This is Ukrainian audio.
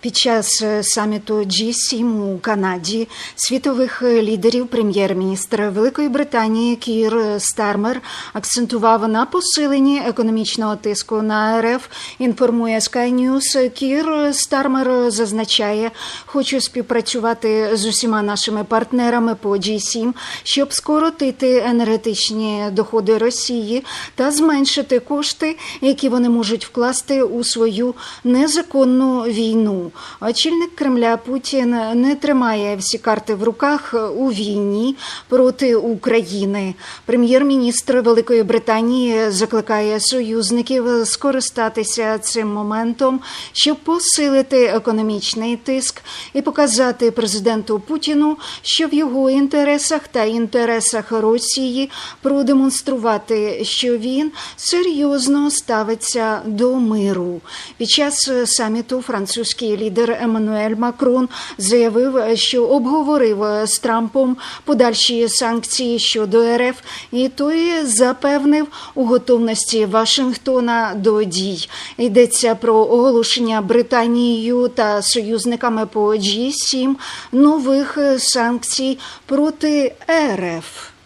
Під час е, саміту G7 у Канаді світових е, лідерів прем'єр-міністр Великої Британії Кір Стармер акцентував на посиленні економічного тиску на РФ. Інформує Sky News. Кір Стармер зазначає, хочу співпрацювати з усіма нашими партнерами по G7, щоб скоротити енергетичні доходи Росії та зменшити кошти, які вони можуть вкласти у свою незаконну війну. Очільник Кремля Путін не тримає всі карти в руках у війні проти України. Прем'єр-міністр Великої Британії закликає союзників скористатися цим моментом, щоб посилити економічний тиск і показати президенту Путіну, що в його інтересах та інтересах Росії продемонструвати, що він серйозно ставиться до миру. Під час саміту французький лідер Еммануель Макрон заявив, що обговорив з Трампом подальші санкції щодо РФ, і той запевнив у готовності Вашингтона до дій. Йдеться про оголошення Британією та союзниками по G7 нових санкцій проти РФ.